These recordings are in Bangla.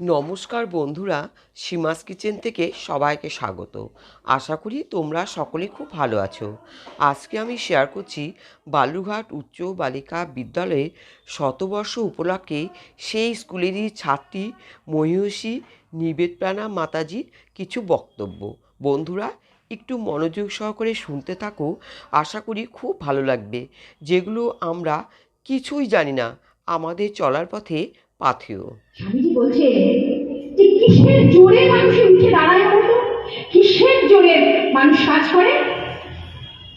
নমস্কার বন্ধুরা, সীমাস কিচেন থেকে সবাইকে স্বাগত। আশা করি তোমরা সকলে খুব ভালো আছো। আজকে আমি শেয়ার করছি বালুরঘাট উচ্চ বালিকা বিদ্যালয়ের শতবর্ষ উপলক্ষে সেই স্কুলেরই ছাত্রী মহিষী নিবেদপ্রাণা মাতাজির কিছু বক্তব্য। বন্ধুরা, একটু মনোযোগ সহকারে শুনতে থাকো, আশা করি খুব ভালো লাগবে। যেগুলো আমরা কিছুই জানি না, আমাদের চলার পথে পাথেয় স্বামীজি বলছে যে কিসের জোরে উঠে দাঁড়ায় কিসের জোরে মানুষ কাজ করে?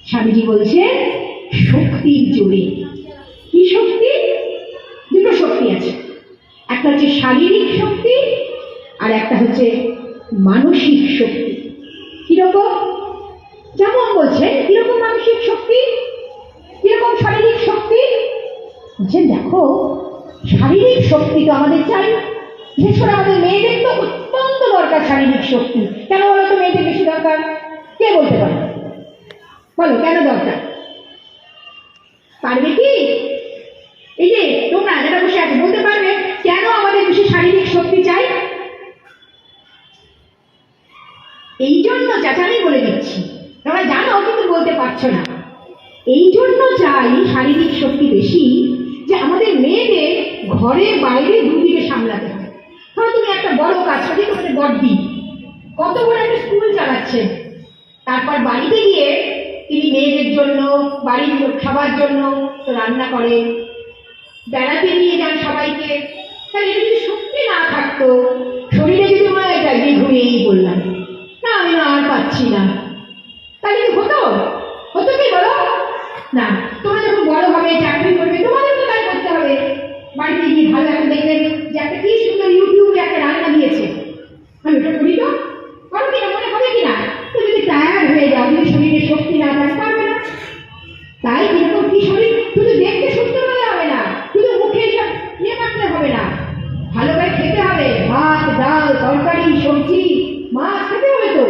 স্বামীজি বলছে শক্তির জোরে। কি শক্তি? দুটো শক্তি আছে। একটা হচ্ছে শারীরিক শক্তি আর একটা হচ্ছে মানসিক শক্তি। কীরকম? যেমন বলছে, কীরকম মানসিক শক্তি? কীরকম শারীরিক শক্তি? বলছেন, দেখো শারীরিক শক্তি তো আমাদের চাই। করে আমাদের মেয়েদের তো অত্যন্ত দরকার শারীরিক শক্তি। কেন বলো তো মেয়েদের বেশি দরকার? কে বলতে পারে? বলো, কেন দরকার? বাড়ির লোক খাবার জন্য তো রান্না করেন বেড়াতে নিয়ে যান সবাইকে। তাহলে যদি শক্তি না থাকতো, শরীরে যদি মনে হয় গিয়ে ঘুমিয়েই বললাম না আমি আর পাচ্ছি না। তাহলে কি হতো? হতো কি বলো? না, তোমরা যখন বড় হবে, চাকরি করবে, তোমাদের তো তাই করতে হবে। বাড়িতে গিয়ে ভালো একটা দেখবেন যে একটা কি সুন্দর ইউটিউবে একটা রান্না দিয়েছে। আমি ওটা করি তো? করো কিনা, মনে হবে কিনা? তুমি যদি টায়ার হয়ে যাও, যদি শরীরে শক্তি না থাকে তাই এরকম কি শরীর শুধু দেখতে সুন্দর হলে হবে না, শুধু মুখে সব ইয়ে মারতে হবে না। ভালো করে খেতে হবে, ভাত, ডাল, তরকারি, সবজি মাছ খেতে হবে তো।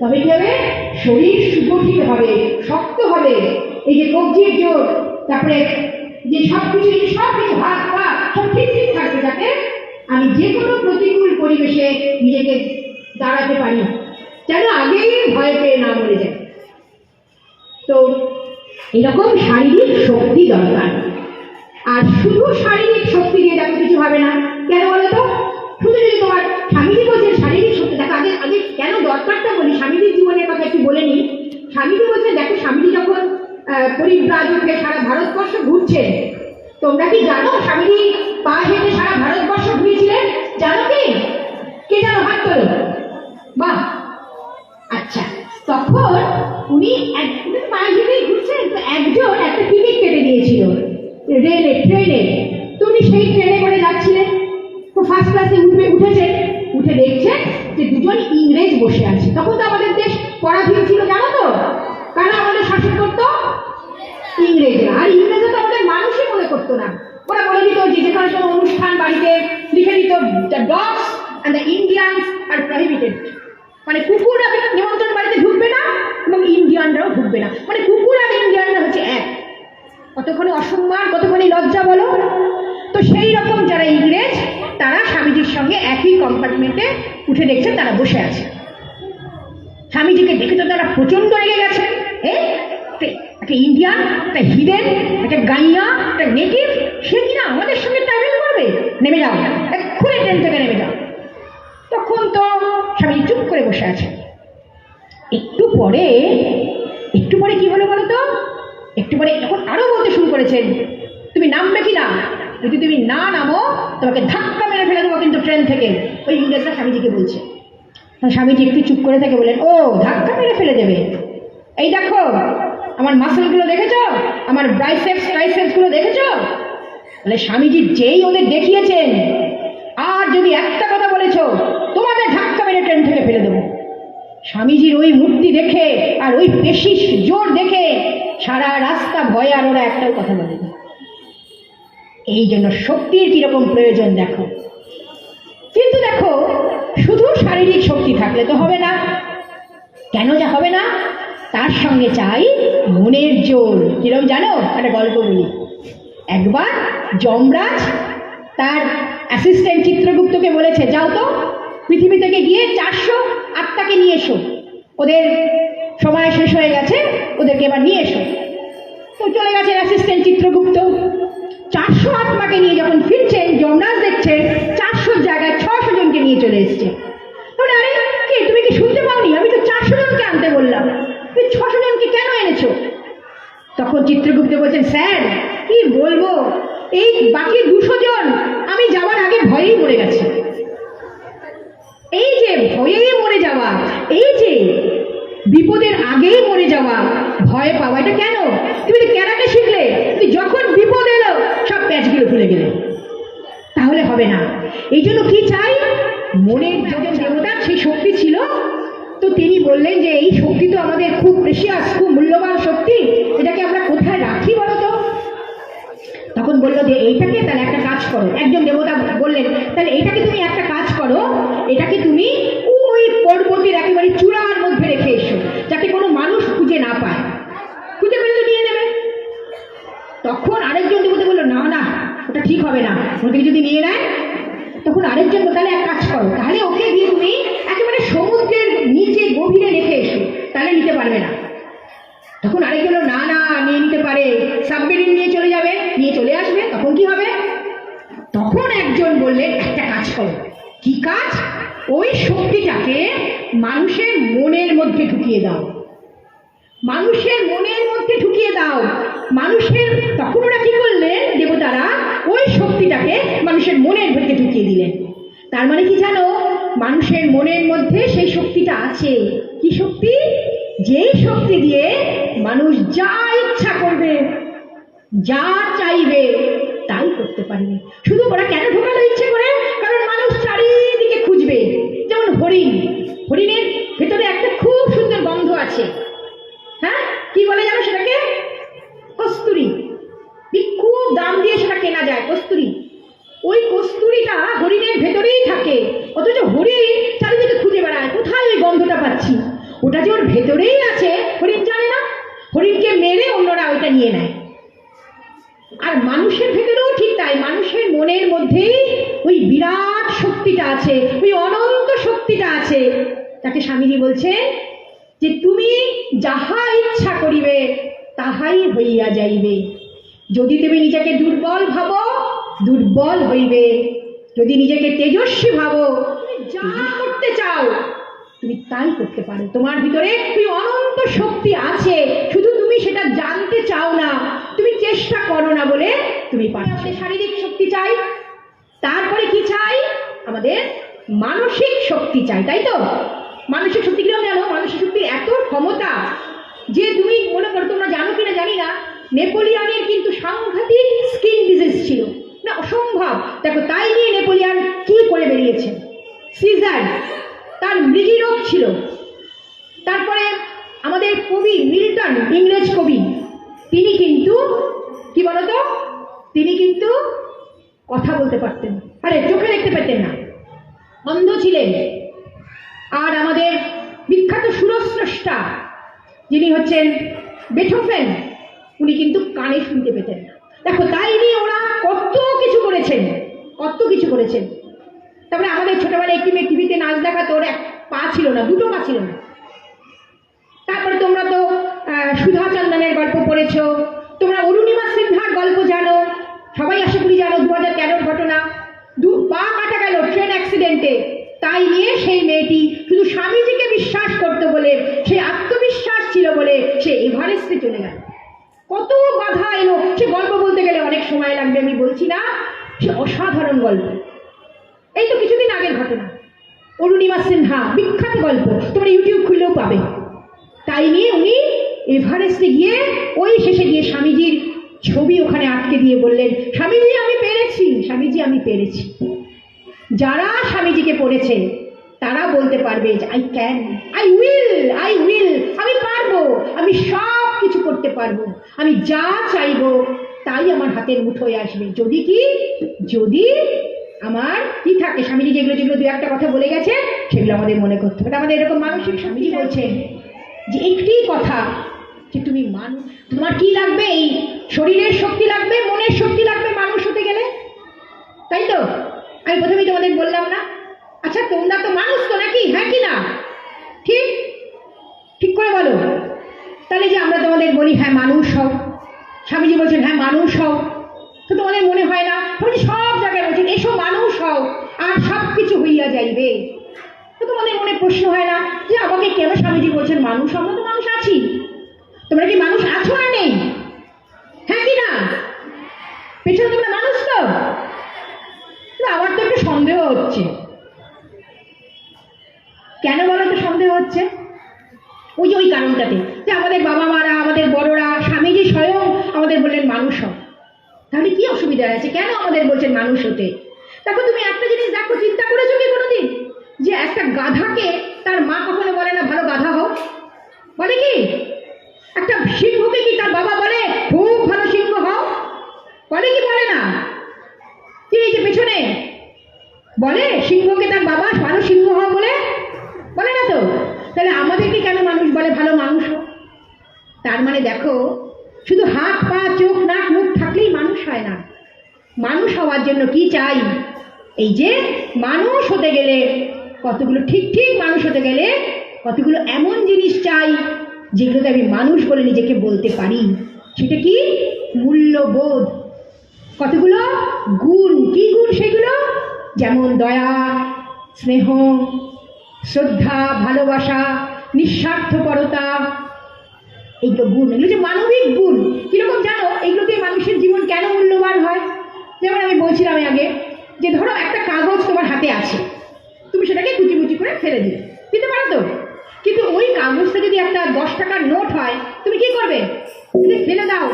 তবে কি হবে? শরীর সুগঠিত হবে, শক্ত হবে। এই যে কবজির জোর, তারপরে যে সব কিছু সব কিছু হাত পা সব ঠিক ঠিক থাকবে যাতে আমি যে কোনো প্রতিকূল পরিবেশে নিজেকে দাঁড়াতে পারি। যেন আগেই ভয় পেয়ে না মরে যায় তো এরকম শারীরিক শক্তি দরকার। আর শুধু শারীরিক শক্তি দিয়ে দেখো কিছু হবে না। কেন বলো তো? শুধু যদি তোমার স্বামীজি বলছেন শারীরিক শক্তি, দেখো আগে আগে কেন দরকারটা বলি স্বামীজির জীবনের কথা একটু বলে নিই। স্বামীজি বলছে দেখো স্বামীজি যখন পরিব্রাজক সারা ভারতবর্ষ ঘুরছে, তোমরা কি জানো স্বামীজি পা হেঁটে সারা ভারতবর্ষ ঘুরেছিলেন? জানো কি? কে জানো হাত তোলো? বাহ! আচ্ছা তখন উনি একদিন পায়ে হেঁটেই ঘুরছেন তো একজন একটা টিকিট কেটে দিয়েছিল রেলে ট্রেনে। তুমি সেই ট্রেনে করে যাচ্ছিলেন তো ফার্স্ট ক্লাসে উঠবে, উঠেছে। উঠে দেখছেন যে দুজন ইংরেজ বসে আছে। তখন তো আমাদের দেশ পরাধীন ছিল, জানো তো? কারা আমাদের শাসন করতো? ইংরেজরা। আর ইংরেজরা তো আমাদের মানুষই মনে করতো না। ওরা বলে দিত যে যেখানে কোনো অনুষ্ঠান বাড়িতে লিখে দিত the dogs and the Indians are prohibited মানে কুকুর একই উঠে দেখছেন তারা বসে আছে। স্বামীজিকে দেখে তো তারা প্রচণ্ড রেগে গেছে। এ? একটা- ইন্ডিয়ান, একটা একটা গাইয়া, একটা নেটিভ সে কিনা আমাদের সঙ্গে ট্রাভেল করবে? নেমে যাও। এক্ষুনি ট্রেন থেকে নেমে যাও। তখন তো স্বামীজি চুপ করে বসে আছে। একটু পরে একটু পরে কি হলো বলো তো? একটু পরে এখন আরও বলতে শুরু করেছেন। তুমি নামবে কি না? যদি তুমি না নামো, তোমাকে ধাক্কা কিন্তু ট্রেন থেকে, ওই ইংরেজরা স্বামীজিকে বলছে। স্বামীজি একটু চুপ করে থেকে বলেন ও, ধাক্কা মেরে ফেলে দেবে। এই দেখো, আমার মাসেলগুলো দেখেছ? আমার ব্রাইসেপস ট্রাইসেপসগুলো দেখেছ? বলে স্বামীজি যেই ওদের দেখিয়েছেন, আর যদি একটা কথা বলেছ, তোমাদের ধাক্কা মেরে ট্রেন থেকে ফেলে দেবো। স্বামীজির ওই মূর্তি দেখে আর ওই পেশি জোর দেখে সারা রাস্তা ভয়ে আর ওরা একটাও কথা বলে এই জন্য শক্তির কীরকম প্রয়োজন দেখো। কিন্তু দেখো, শুধু শারীরিক শক্তি থাকলে তো হবে না। কেন যা হবে না? তার সঙ্গে চাই মনের জোর। কীরকম জানো? একটা গল্প বলি। একবার যমরাজ তার অ্যাসিস্ট্যান্ট চিত্রগুপ্তকে বলেছে, যাও তো, পৃথিবী থেকে গিয়ে চারশো আত্মাকে নিয়ে এসো। ওদের সময় শেষ হয়ে গেছে, ওদেরকে এবার নিয়ে এসো। তো চলে গেছে অ্যাসিস্ট্যান্ট চিত্রগুপ্ত। চারশো আত্মাকে নিয়ে যখন ফিরছেন যমরাজ দেখছে চারশোর জায়গায় ছশো জনকে নিয়ে চলে এসছে। তাহলে আরে, কে? তুমি কি শুনতে পাওনি? আমি তো চারশো জনকে আনতে বললাম। তুমি ছশো জনকে কেন এনেছো? তখন চিত্রগুপ্ত বলছেন, স্যার, কি বলব? এই বাকি দুশো জন আমি যাওয়ার আগে ভয়েই মরে গেছে। এই যে ভয়েই মরে যাওয়া, এই যে বিপদের আগেই মরে যাওয়া, ভয় পাওয়া, এটা কেন? তুমি তো ক্যারাটে শিখলে, তুমি যখন বিপদ এলো, সব প্যাচগুলো খুলে গেলে। তাহলে হবে না। এই জন্য কি চাই? মনের যখন দেবতার সেই শক্তি ছিল, তো তিনি বললেন যে এই শক্তি তো আমাদের খুব প্রেশিয়াস খুব মূল্যবান শক্তি, এটাকে আমরা কোথায় রাখি বলো তো তখন বলল যে এইটাকে তাহলে একটা কাজ করো। একজন দেবতা বললেন, তাহলে এটাকে তুমি একটা কাজ করো, এটাকে তুমি ওই পর্বতের একেবারে চূড়ার মধ্যে রেখে এসো, যাতে কোনো মানুষ খুঁজে না পায়। খুঁজে পেলে তো নিয়ে নেবে। তখন আরেকজন দেবতা বলল, না না, ওটা ঠিক হবে না। ওকে যদি নিয়ে নেয় তখন আরেকজন বলল, তাহলে এক কাজ করো তাহলে ওকে দিয়ে তুমি একেবারে সমুদ্রের নিচে গভীরে রেখে এসো তাহলে নিতে পারবে না। তখন আরেকজন বলল, না না নিয়ে নিতে পারে। সাবমেরিন নিয়ে চলে যাবে নিয়ে চলে আসবে তখন কি হবে? তখন একজন বললেন একটা কাজ করো। কি কাজ? ওই শক্তিটাকে মানুষের মনের মধ্যে ঢুকিয়ে দাও। মানুষের মনের মধ্যে ঢুকিয়ে দাও। মানুষের, তখন ওরা কি করলেন দেবতারা ওই শক্তিটাকে মানুষের মনের মধ্যে ঢুকিয়ে দিলেন তার মানে কি জানো? মানুষের মনের মধ্যে সেই শক্তিটা আছে। কি শক্তি? যেই শক্তি দিয়ে মানুষ যা ইচ্ছা করবে, যা চাইবে, তাই করতে পারবে। শুধু ওরা কেন ঢোকালো ইচ্ছে করে? কারণ মানুষ চারিদিকে খুঁজবে। যেমন হরিণ। হরিণের ভেতরে একটা কি বলে জানো সেটাকে? কস্তুরি। খুব দাম দিয়ে সেটা কেনা যায়, কস্তুরি। ওই কস্তুরিটা হরিণের ভেতরেই থাকে, অথচ হরিণ চারিদিকে খুঁজে বেড়ায়, কোথায় ওই গন্ধটা পাচ্ছি? ওটা যে ওর ভেতরেই আছে, হরিণ জানে না। হরিণকে মেরে অন্যরা ওইটা নিয়ে নেয়। আর মানুষের ভেতরেও ঠিক তাই, মানুষের মনের মধ্যেই ওই বিরাট শক্তিটা আছে, ওই অনন্ত শক্তিটা আছে। তাকে স্বামীজি বলছে যে তুমি যাহা ইচ্ছা করিবে তাহাই হইয়া যাইবে। যদি তুমি নিজেকে দুর্বল ভাবো দুর্বল হইবে। যদি নিজেকে তেজস্বী ভাবো তুমি যা করতে চাও তুমি তাই করতে পারো। তোমার ভিতরে তুই অনন্ত শক্তি আছে শুধু তুমি সেটা জানতে চাও না তুমি চেষ্টা করো না বলে তুমি পারো শারীরিক শক্তি চাই তারপরে কি চাই? আমাদের মানসিক শক্তি চাই তাই তো? মানসিক শক্তি কীরকম জানো মানসিক শক্তির এত ক্ষমতা যে তুমি, মনে করো, তোমরা জানো কিনা জানি না, নেপোলিয়ানের কিন্তু সাংঘাতিক স্কিন ডিজিজ ছিল। না, অসম্ভব। দেখো, তাই নিয়ে নেপোলিয়ান কি করে বেরিয়েছে? সিজার, তার মৃগী রোগ ছিল। তারপরে আমাদের কবি মিল্টন, ইংরেজ কবি, তিনি কিন্তু, কি বলতো? তিনি কিন্তু কথা বলতে পারতেন। আরে, চোখে দেখতে পেতেন না। অন্ধ ছিলেন। আর আমাদের বিখ্যাত সুরস্রষ্টা, যিনি হচ্ছেন বেথোফেন, উনি কিন্তু কানে শুনতে পেতেন দেখো, তাই নিয়ে ওরা কত কিছু করেছেন, কত কিছু করেছেন। তারপরে আমাদের ছোটবেলায় একটি মেয়ে টিভিতে নাচ দেখাতো, ওর এক পা ছিল না, দুটো পা ছিল না। তারপরে তোমরা তো সুধা চন্দনের গল্প পড়েছ, তোমরা অরুণিমা সিনহার গল্প জানো, সবাই আশা করি জানো, দু হাজার ঘটনা। দু পা কাটা গেল ট্রেন অ্যাক্সিডেন্টে। তাই নিয়ে সেই মেয়েটি শুধু স্বামীজিকে বিশ্বাস করতো বলে, সে আত্মবিশ্বাস ছিল বলে সে এভারেস্টে চলে গেল। কত বাধা এলো। সে গল্প বলতে গেলে অনেক সময় লাগবে, আমি বলছি না। সে অসাধারণ গল্প। এই তো কিছুদিন আগের ঘটনা। অরুণিমা সিনহা, বিখ্যাত গল্প, তোমরা ইউটিউব খুললেও পাবে। তাই নিয়ে উনি এভারেস্টে গিয়ে, ওই শেষে গিয়ে স্বামীজির ছবি ওখানে আটকে দিয়ে বললেন, স্বামীজি, আমি পেরেছি, স্বামীজি, আমি পেরেছি। যারা স্বামীজিকে পড়েছে তারা বলতে পারবে যে I can I will I will আমি পারব, আমি সব কিছু করতে পারব, আমি যা চাইব, তাই আমার হাতের মুঠোয় আসবে। যদি কি? যদি আমার কি থাকে, স্বামীজি যেগুলো যেগুলো দু একটা কথা বলে গেছে, সেগুলো আমাদের মনে করতে হবে। আমাদের এরকম মানসিক, স্বামীজি বলছেন যে, একটি কথা যে তুমি মানুষ, তোমার কি লাগবে? এই শরীরের শক্তি লাগবে, মনের শক্তি লাগবে মানুষ হতে গেলে? তাই তো? আমি প্রথমেই তোমাদের বললাম না? আচ্ছা তোমরা তো মানুষ তো নাকি? হ্যাঁ কি না? ঠিক? ঠিক করে বলো। তাহলে যে আমরা তোমাদের বলি হ্যাঁ মানুষ হও। স্বামীজি বলছেন হ্যাঁ মানুষ হও। তো তোমাদের মনে হয় না? তুমি সব জায়গায় বলছেন, এসো মানুষ হও, আর সব কিছু হইয়া যাইবে। তো তোমাদের মনে প্রশ্ন হয় না যে আমাকে কেন স্বামীজি বলছেন মানুষ? আমরা তো মানুষ আছি। তোমরা কি মানুষ আছো না নেই? হ্যাঁ কি না? পেছনে তোমরা সন্দেহ হচ্ছে? কেন বলো তো সন্দেহ হচ্ছে? ওই যে ওই কারণটাতে যে আমাদের বাবা মারা আমাদের বড়রা, স্বামীজি স্বয়ং আমাদের বললেন মানুষ হও। তাহলে কি অসুবিধা আছে? কেন আমাদের বলছেন মানুষ হতে? দেখো, তুমি একটা জিনিস দেখো, চিন্তা করেছ কি কোনোদিন? যে একটা গাধাকে তার মা কখনো বলে না, ভালো গাধা হোক বলে কি? একটা সিংহকে কি তার বাবা বলে, খুব ভালো সিংহ হও বলে কি বলে না কি এই যে পেছনে বলে, সিংহকে তার বাবা ভালো সিংহ হও বলে? বলে না তো? তাহলে আমাদেরকে কেন মানুষ বলে ভালো মানুষ? তার মানে দেখো, শুধু হাত, পা, চোখ, নাক, মুখ থাকলেই মানুষ হয় না। মানুষ হওয়ার জন্য কি চাই? এই যে মানুষ হতে গেলে কতগুলো ঠিক ঠিক মানুষ হতে গেলে কতগুলো এমন জিনিস চাই যেগুলোতে আমি মানুষ বলে নিজেকে বলতে পারি। সেটা কি? মূল্যবোধ। কতগুলো? গুণ। কি গুণ সেগুলো? যেমন দয়া, স্নেহ, শ্রদ্ধা, ভালোবাসা, নিঃস্বার্থপরতা, এইগুলো গুণ, এগুলো যে মানবিক গুণ, কীরকম জানো? এইগুলোতে মানুষের জীবন কেন মূল্যবান হয়? যেমন আমি বলছিলাম আগে যে ধরো একটা কাগজ তোমার হাতে আছে, তুমি সেটাকে কুচি কুচি করে ফেলে দিলে, দিতে পারো তো? কিন্তু ওই কাগজটা যদি একটা দশ টাকার নোট হয়, তুমি কি করবে? তুমি ফেলে দাও।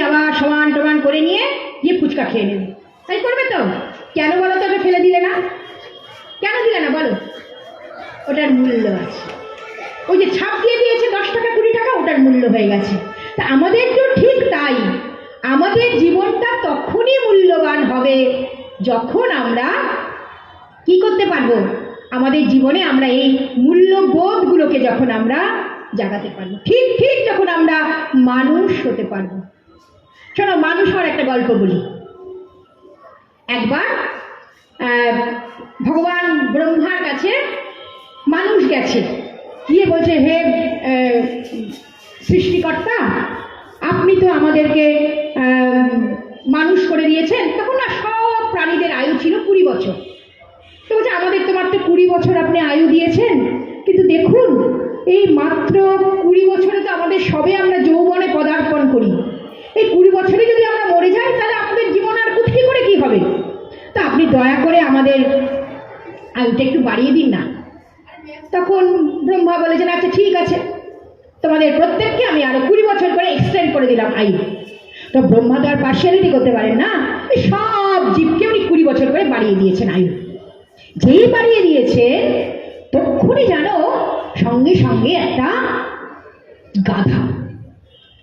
আবার সমান টমান করে নিয়ে গিয়ে ফুচকা খেয়ে নেবে। তাই করবে তো? কেন বলো তো ওটা ফেলে দিলে না? কেন দিলে না বলো? ওটার মূল্য আছে। ওই যে ছাপ দিয়ে দিয়েছে দশ টাকা, কুড়ি টাকা, ওটার মূল্য হয়ে গেছে। তা আমাদের তো ঠিক তাই। আমাদের জীবনটা তখনই মূল্যবান হবে যখন আমরা কি করতে পারব? আমাদের জীবনে আমরা এই মূল্যবোধগুলোকে যখন আমরা জাগাতে পারব, ঠিক ঠিক যখন আমরা মানুষ হতে পারব। শোনো মানুষ হওয়ার একটা গল্প বলি। একবার ভগবান ব্রহ্মার কাছে মানুষ গেছে। গিয়ে বলছে, হে সৃষ্টিকর্তা, আপনি তো আমাদেরকে মানুষ করে দিয়েছেন। তখন না সব প্রাণীদের আয়ু ছিল কুড়ি বছর। তো বলছে, আমাদের তো মাত্র কুড়ি বছর আপনি আয়ু দিয়েছেন। কিন্তু দেখুন, এই মাত্র কুড়ি বছরে তো আমাদের সবে আমরা যৌবনে পদার্পণ করি। এই কুড়ি বছরে যদি আমরা মরে যাই, তাহলে আমাদের জীবন আর কুৎকি করে কি হবে? তা আপনি দয়া করে আমাদের আয়ুটা একটু বাড়িয়ে দিন না। তখন ব্রহ্মা বলেছেন আচ্ছা ঠিক আছে। তোমাদের প্রত্যেককে আমি আরও কুড়ি বছর করে এক্সটেন্ড করে দিলাম আয়ু। তো ব্রহ্মা তো আর পার্সিয়ালিটি করতে পারেন না। সব জীবকে উনি কুড়ি বছর করে বাড়িয়ে দিয়েছেন আয়ু। যেই বাড়িয়ে দিয়েছে, তক্ষুনি জানো সঙ্গে সঙ্গে একটা গাধা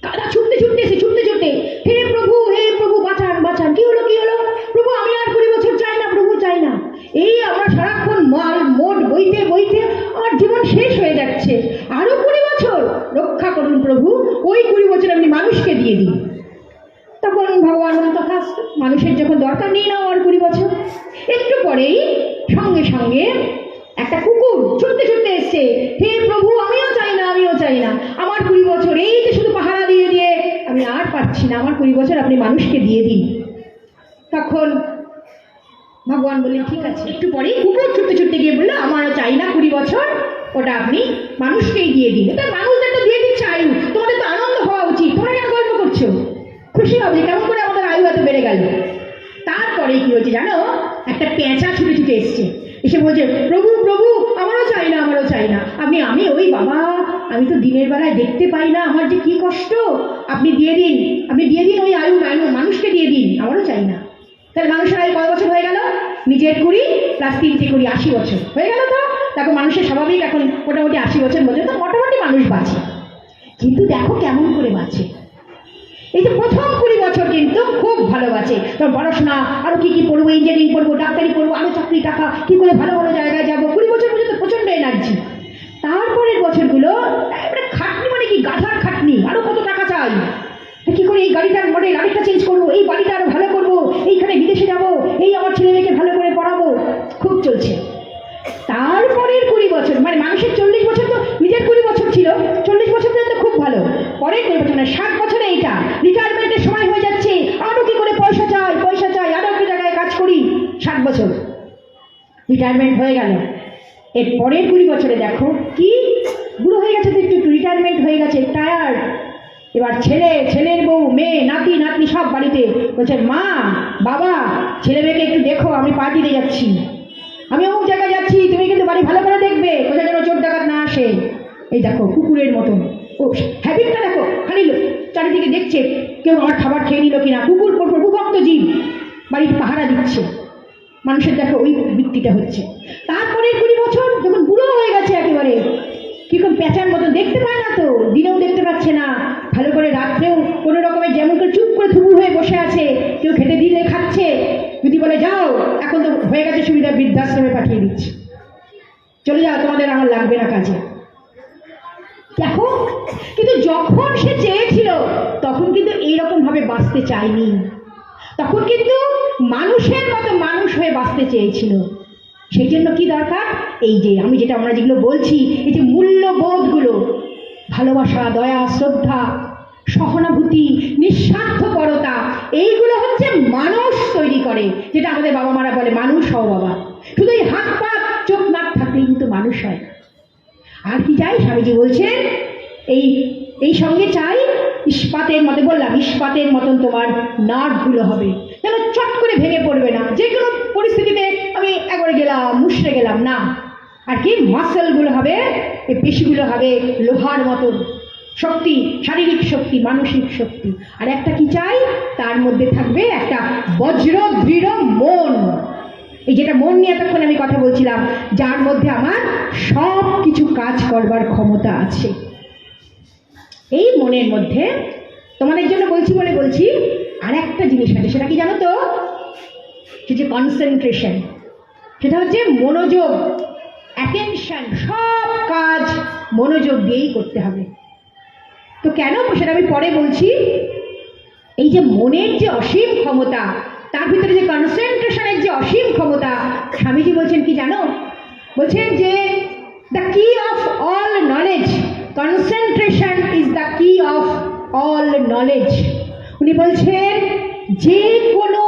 গাধা ছুটতে ছুটতে ছুটতে ছুটতে। হে প্রভু হে প্রভু, বাঁচান বাঁচান। কি হলো কি হলো? প্রভু, আমি আর কুড়ি বছর চাই না, প্রভু, চাই না। এই আমরা সারাক্ষণ মাল মোট বইতে বইতে আমার জীবন শেষ হয়ে যাচ্ছে। আরও কুড়ি বছর। রক্ষা করুন, প্রভু। ওই কুড়ি বছর আপনি মানুষকে দিয়ে দিন তখন ভগবান বলেন মানুষের যখন দরকার নেই না আর কুড়ি বছর। একটু পরেই সঙ্গে সঙ্গে একটা কুকুর ছুটতে ছুটতে এসছে। হে প্রভু আমিও চাই না আমিও চাই না আমার কুড়ি বছর এই যে শুধু পাহারা দিয়ে দিয়ে আমি আর পাচ্ছি না আমার কুড়ি বছর আপনি মানুষকে দিয়ে দিন তখন ভগবান বললেন, ঠিক আছে। একটু পরেই কুকুর ছুটতে ছুটতে গিয়ে বলল, আমারও চাই না কুড়ি বছর। ওটা আপনি মানুষকেই দিয়ে দিন। তা মানুষদের তো দিয়ে দিচ্ছে আয়ু। তোমাদের তো আনন্দ হওয়া উচিত। তোমরা কেন গল্প করছ? খুশি হবে কেমন করে আমাদের আয়ু এত বেড়ে গেল। তারপরে কি হয়েছে জানো? একটা পেঁচা ছুটে ছুটে এসছে। এসে বলছে, প্রভু প্রভু, আমারও চাই না, আমারও চাই না। আপনি, আমি ওই বাবা। আমি তো দিনের বেলায় দেখতে পাই না। আমার যে কি কষ্ট। আপনি দিয়ে দিন, আপনি দিয়ে দিন ওই আয়ু। মানু- মানুষকে দিয়ে দিন। আমারও চাই না। তাহলে মানুষের আয়ু কয় বছর হয়ে গেল? নিজের কুড়ি প্লাস তিনটে কুড়ি, আশি বছর। হয়ে গেল তো? দেখো মানুষের স্বাভাবিক এখন মোটামুটি আশি বছর বলে তো মোটামুটি মানুষ বাঁচে। কিন্তু দেখো কেমন করে বাঁচে। এই যে প্রথম কুড়ি বছর কিন্তু খুব ভালো আছে তোর পড়াশোনা, আরও কি কি পড়ব ইঞ্জিনিয়ারিং পড়ব, ডাক্তারি পড়ব, আরও চাকরি, টাকা, কি করে ভালো ভালো জায়গায় যাব? কুড়ি বছর পর্যন্ত প্রচণ্ড এনার্জি তারপরের বছরগুলো খাটনি মানে কি, গাধার খাটনি, আরও কত টাকা চাই? কি করে এই গাড়িটার মডেল আরেকটা চেঞ্জ করব, এই বাড়িটা আরও ভালো করব, এইখানে বিদেশে যাব, এই আমার ছেলে মেয়েকে ভালো করে পড়াবো। খুব চলছে। তারপরের কুড়ি বছর মানে মানুষের চল্লিশ বছর তো নিজের কুড়ি বছর ছিল, চল্লিশ বছর পর্যন্ত খুব ভালো। পরের কুড়ি বছর না ষাট বছরে এইটা। রিটায়ারমেন্টের সময় হয়ে যাচ্ছে আরও কি করে পয়সা চাই পয়সা চাই আরও একটা জায়গায় কাজ করি ষাট বছর। রিটায়ারমেন্ট হয়ে গেল। এর পরের কুড়ি বছরে দেখো কি? বুড়ো হয়ে গেছে তো একটু রিটায়ারমেন্ট হয়ে গেছে টায়ার্ড এবার ছেলে, ছেলের বউ, মেয়ে, নাতি, নাতনি সব বাড়িতে বলছে, মা, বাবা, ছেলে মেয়েকে একটু দেখো, আমি পার্টিতে যাচ্ছি। আমি অমুক জায়গায় যাচ্ছি, তুমি কিন্তু বাড়ি ভালো করে দেখবে, কোথায় যেন চোর ডাকাত না আসে। এই দেখো, কুকুরের মতন ও হ্যাবিটটা দেখো, খালি চারিদিকে দেখছে, কেউ আমার খাবার খেয়ে নিল কিনা। কুকুর প্রভুভক্ত জীব, বাড়ির পাহারা দিচ্ছে। মানুষের দেখো ওই বৃত্তিটা হচ্ছে। তারপরে কুড়ি বছর যখন বুড়ো হয়ে গেছে একেবারে, কীরকম প্যাঁচার মতো, দেখতে পায় না তো দিনেও দেখতে পাচ্ছে না ভালো করে রাত্রেও কোনো রকমের যেমন করে চুপ করে থুবু হয়ে বসে আছে কেউ খেতে দিলে খাচ্ছে যদি বলে যাও, এখন তো হয়ে গেছে সুবিধা, বৃদ্ধাশ্রমে পাঠিয়ে দিচ্ছে। চলে যাও, তোমাদের আমার লাগবে না কাজে। দেখো, কিন্তু যখন সে চেয়েছিল, তখন কিন্তু এইরকম ভাবে বাঁচতে চায়নি। তখন কিন্তু মানুষের মতো মানুষ হয়ে বাঁচতে চেয়েছিল। সেই জন্য কি দরকার? এই যে, আমি যেটা আমরা যেগুলো বলছি, এই যে মূল্যবোধগুলো, ভালোবাসা, দয়া, শ্রদ্ধা, সহানুভূতি, নিঃস্বার্থপরতা, এইগুলো হচ্ছে করে, যেটা আমাদের বাবা মারা বলে, মানুষ হও বাবা। শুধু এই হাত পা, চোখ নাক থাকলেই কিন্তু মানুষ হয় না। আর কি চাই? স্বামীজি বলছেন, এই এই সঙ্গে চাই, ইস্পাতের মতো, বললাম, ইস্পাতের মতন তোমার নার্ভগুলো হবে। যেন চট করে ভেঙে পড়বে না। যে কোনো পরিস্থিতিতে আমি একবারে গেলাম মুশড়ে গেলাম, না। আর কি? মাসেলগুলো হবে, এই পেশিগুলো হবে লোহার মতন। শক্তি, শারীরিক শক্তি, মানসিক শক্তি। আর একটা কি চাই? তার মধ্যে থাকবে একটা বজ্র দৃঢ় মন। এই যেটা মন নিয়ে এতক্ষণ আমি কথা বলছিলাম, যার মধ্যে আমার সব কিছু কাজ করবার ক্ষমতা আছে। এই মনের মধ্যে তোমাদের জন্য বলছি বলে বলছি আর একটা জিনিস আছে, সেটা কি জানো তো? সেটা কনসেন্ট্রেশন সেটা হচ্ছে মনোযোগ অ্যাটেনশন সব কাজ মনোযোগ দিয়েই করতে হবে। তো কেন? সেটা আমি পরে বলছি। এই যে মনের যে অসীম ক্ষমতা, তার ভিতরে যে কনসেন্ট্রেশনের যে অসীম ক্ষমতা, স্বামীজি বলছেন কি জানো? বলছেন যে the key of all knowledge concentration is the key of all knowledge উনি বলছেন, যে কোনো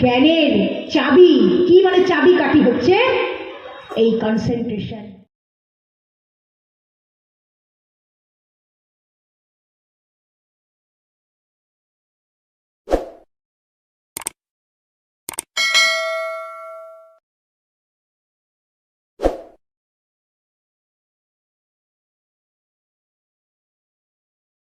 জ্ঞানের চাবি, কি মানে চাবি কাঠি হচ্ছে? এই কনসেন্ট্রেশন